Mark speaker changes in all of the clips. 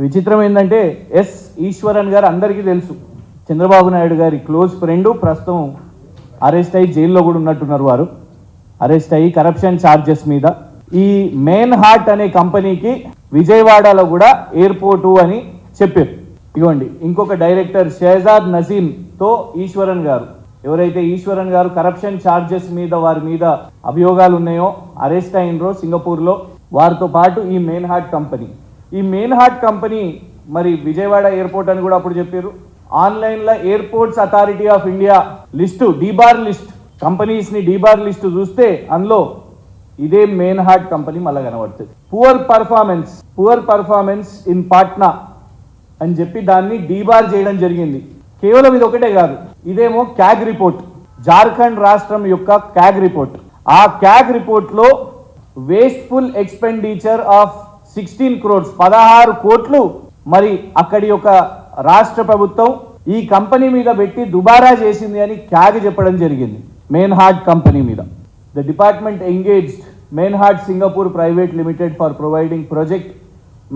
Speaker 1: విచిత్రం ఏంటంటే ఎస్ ఈశ్వరన్ గారు అందరికీ తెలుసు. చంద్రబాబు నాయుడు గారి క్లోజ్ ఫ్రెండ్ ప్రస్తుతం అరెస్ట్ అయ్యి జైల్లో కూడా ఉన్నట్టున్నారు వారు. అరెస్ట్ అయ్యి కరప్షన్ ఛార్జెస్ మీద. ఈ మెయిన్ హార్ట్ అనే కంపెనీకి విజయవాడలో కూడా ఎయిర్పోర్టు అని చెప్పారు. ఇవ్వండి ఇంకొక డైరెక్టర్ షేజాద్ నజీమ్తో ఈశ్వరన్ గారు. ఎవరైతే ఈశ్వరన్ గారు కరప్షన్ ఛార్జెస్ మీద వారి మీద అభియోగాలు ఉన్నాయో అరెస్ట్ అయినరో సింగపూర్లో వారితో పాటు ఈ మెయిన్ హార్ట్ కంపెనీ. ఈ మెయిన్ హార్ట్ కంపెనీ మరి విజయవాడ ఎయిర్పోర్ట్ అని కూడా అప్పుడు చెప్పారు. ఆన్లైన్లో airports authority of India list debar list కంపెనీస్ని debar list చూస్తే అందులో ఇదే మెయిన్ హార్ట్ కంపెనీ మళ్ళీ కనబడుతుంది. Poor performance poor performance in Patna అని చెప్పి దాన్ని డీబార్ చేయడం జరిగింది. కేవలం ఇది ఒకటే కాదు ఇదేమో క్యాగ్ రిపోర్ట్ జార్ఖండ్ రాష్ట్రం యొక్క క్యాగ్ రిపోర్ట్. ఆ క్యాగ్ రిపోర్ట్లో wasteful expenditure of sixteen crores పదహారు కోట్లు మరి అక్కడి యొక్క రాష్ట్ర ప్రభుత్వం ఈ కంపెనీ మీద పెట్టి దుబారా చేసింది అని క్యాగ్ చెప్పడం జరిగింది. మెయిన్ హార్ట్ కంపెనీ మీద. The department engaged Meinhardt Singapore private limited for providing project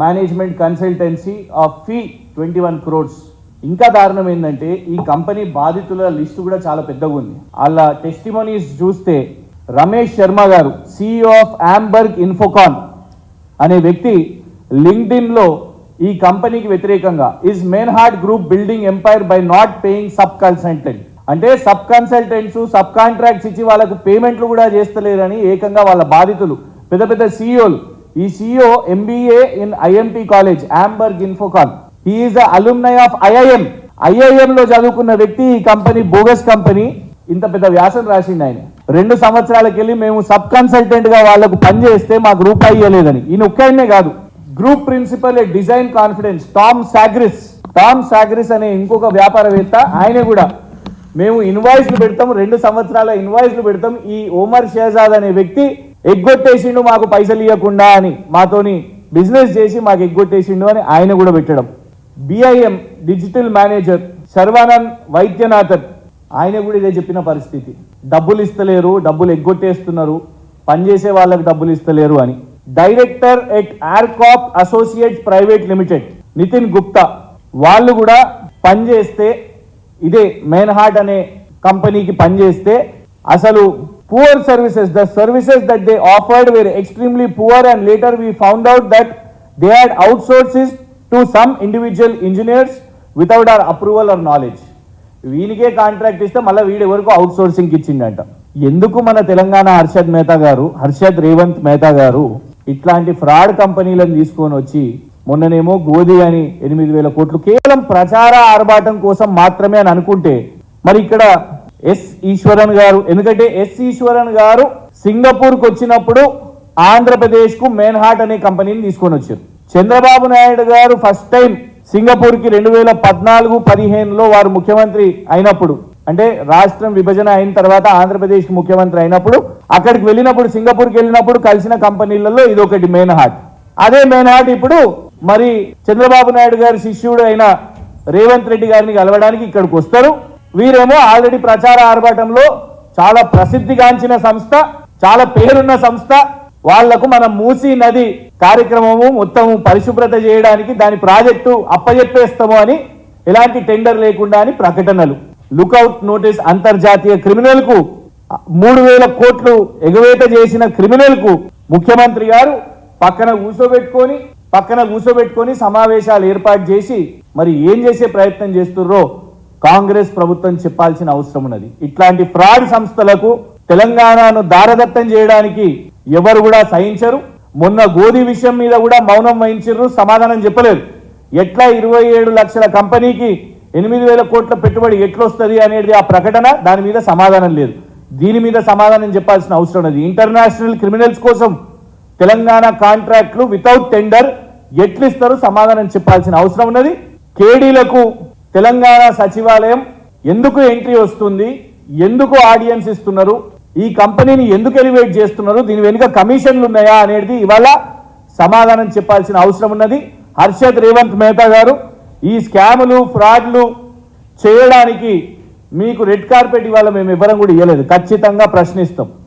Speaker 1: management consultancy of fee twenty one crores. ఇంకా దారుణం ఏంటంటే ఈ కంపెనీ బాధితుల లిస్టు కూడా చాలా పెద్దగా ఉంది. వాళ్ళ టెస్టిమోనీస్ చూస్తే రమేష్ శర్మ గారు సిఇఓ ఆఫ్ ఆంబర్గ్ ఇన్ఫోకాన్ అనే వ్యక్తి లింక్డ్ఇన్లో ఈ కంపెనీకి వ్యతిరేకంగా is Meinhardt group building empire by not paying sub consultant అంటే సబ్ కన్సల్టెంట్స్ సబ్ కాంట్రాక్ట్స్ ఇచ్చి వాళ్ళకు పేమెంట్లు కూడా చేస్తలేరని ఏకంగా వాళ్ళ బాధితులు పెద్ద పెద్ద సీఈఓలు. ఈ CEO MBA in IMT college Hamburg ఇన్ఫోకాన్ he is alumni of IIM ఐఐఎంలో చదువుకున్న వ్యక్తి ఈ కంపెనీ బోగస్ కంపెనీ. ఇంత పెద్ద వ్యాసం రాసిండు ఆయన. రెండు సంవత్సరాలకు వెళ్ళి మేము సబ్ కన్సల్టెంట్గా వాళ్ళకు పనిచేస్తే మాకు రూపాయి ఇవ్వలేదని ఈయన ఒక్కయనే కాదు. Group principal design confidence Tom Sagris Tom Sagris అనే ఇంకొక వ్యాపారవేత్త ఆయన కూడా. మేము ఇన్వాయిస్లు పెడతాం రెండు సంవత్సరాల ఇన్వాయిస్లు పెడతాం. ఈ ఓమర్ షేజాద్ అనే వ్యక్తి ఎగ్గొట్టేసిండు మాకు పైసలు ఇవ్వకుండా అని మాతోని బిజినెస్ చేసి మాకు ఎగ్గొట్టేసిండు అని ఆయన కూడా పెట్టడం. BIM digital manager Sharvanand Vaidyanathan ఆయన కూడా ఇదే చెప్పిన పరిస్థితి. డబ్బులు ఇస్తలేరు డబ్బులు ఎగ్గొట్టేస్తున్నారు పనిచేసే వాళ్ళకి డబ్బులు ఇస్తలేరు అని. Director at Arcop associates private limited Nitin Gupta వాళ్ళు కూడా పనిచేస్తే ఇదే మెయిన్ హార్ట్ అనే కంపెనీకి పనిచేస్తే అసలు poor services the services that they offered were extremely poor and later we found out that they had out sources to some individual engineers without our approval or knowledge వీనికే contract ఇస్తే మళ్ళీ వీడి వరకు out sourcing ఇచ్చిండంట. ఎందుకు మన తెలంగాణ హర్షద్ మేతా గారు హర్షద్ రేవంత్ మేతా గారు ఇట్లాంటి fraud కంపెనీలను తీసుకొని వచ్చి మొన్ననేమో గోధి అని ఎనిమిది వేల కోట్లు కేవలం ప్రచార ఆర్భాటం కోసం మాత్రమే అని అనుకుంటే మరి ఇక్కడ ఎస్ ఈశ్వరన్ గారు ఎందుకంటే ఎస్ ఈశ్వరన్ గారు సింగపూర్కి వచ్చినప్పుడు ఆంధ్రప్రదేశ్కు అనే కంపెనీని తీసుకొని వచ్చారు. చంద్రబాబు నాయుడు గారు ఫస్ట్ టైం సింగపూర్కి రెండు వేల పద్నాలుగు పదిహేనులో వారు ముఖ్యమంత్రి అయినప్పుడు అంటే రాష్ట్రం విభజన అయిన తర్వాత ఆంధ్రప్రదేశ్ ముఖ్యమంత్రి అయినప్పుడు అక్కడికి వెళ్ళినప్పుడు సింగపూర్కి వెళ్ళినప్పుడు కలిసిన కంపెనీలలో ఇది ఒకటి మెయిన్ హార్ట్. అదే మెయిన్ హార్ట్ ఇప్పుడు మరి చంద్రబాబు నాయుడు గారి శిష్యుడు అయిన రేవంత్ రెడ్డి గారిని కలవడానికి ఇక్కడికి వస్తారు. వీరేమో ఆల్రెడీ ప్రచార ఆర్భాటంలో చాలా ప్రసిద్ధిగాంచిన సంస్థ చాలా పేరున్న సంస్థ వాళ్ళకు మనం మూసీ నది కార్యక్రమము మొత్తం పరిశుభ్రత చేయడానికి దాని ప్రాజెక్టు అప్పజెప్పేస్తాము అని ఎలాంటి టెండర్ లేకుండా అని ప్రకటనలు. లుకౌట్ నోటీస్ అంతర్జాతీయ క్రిమినల్కు మూడు వేల కోట్లు ఎగవేత చేసిన క్రిమినల్కు ముఖ్యమంత్రి గారు పక్కన కూర్చోబెట్టుకొని పక్కన కూర్చోబెట్టుకొని సమావేశాలు ఏర్పాటు చేసి మరి ఏం చేసే ప్రయత్నం చేస్తుర్రో కాంగ్రెస్ ప్రభుత్వం చెప్పాల్సిన అవసరం ఉన్నది. ఇట్లాంటి ఫ్రాడ్ సంస్థలకు తెలంగాణను దారదత్తం చేయడానికి ఎవరు కూడా సహించరు. మొన్న గోధి విషయం మీద కూడా మౌనం వహించరు సమాధానం చెప్పలేదు. ఎట్లా ఇరవై ఏడు లక్షల కంపెనీకి ఎనిమిది వేల కోట్ల పెట్టుబడి ఎట్లొస్తుంది అనేది ఆ ప్రకటన దాని మీద సమాధానం లేదు. దీని మీద సమాధానం చెప్పాల్సిన అవసరం ఉన్నది ఇంటర్నేషనల్ క్రిమినల్స్ కోసం తెలంగాణ కాంట్రాక్ట్లు వితౌట్ టెండర్ ఎట్లిస్తారు సమాధానం చెప్పాల్సిన అవసరం ఉన్నది. కేడీలకు తెలంగాణ సచివాలయం ఎందుకు ఎంట్రీ వస్తుంది? ఎందుకు ఆడియన్స్ ఇస్తున్నారు? ఈ కంపెనీని ఎందుకు ఎలివేట్ చేస్తున్నారు? దీని వెనుక కమిషన్లు ఉన్నాయా అనేది ఇవాళ సమాధానం చెప్పాల్సిన అవసరం ఉన్నది. హర్షద్ రేవంత్ మేహతా గారు ఈ స్కాములు ఫ్రాడ్లు చేయడానికి మీకు రెడ్ కార్పెట్ ఇవాళ మేము ఇవ్వడం కూడా ఇవ్వలేదు ఖచ్చితంగా ప్రశ్నిస్తాం.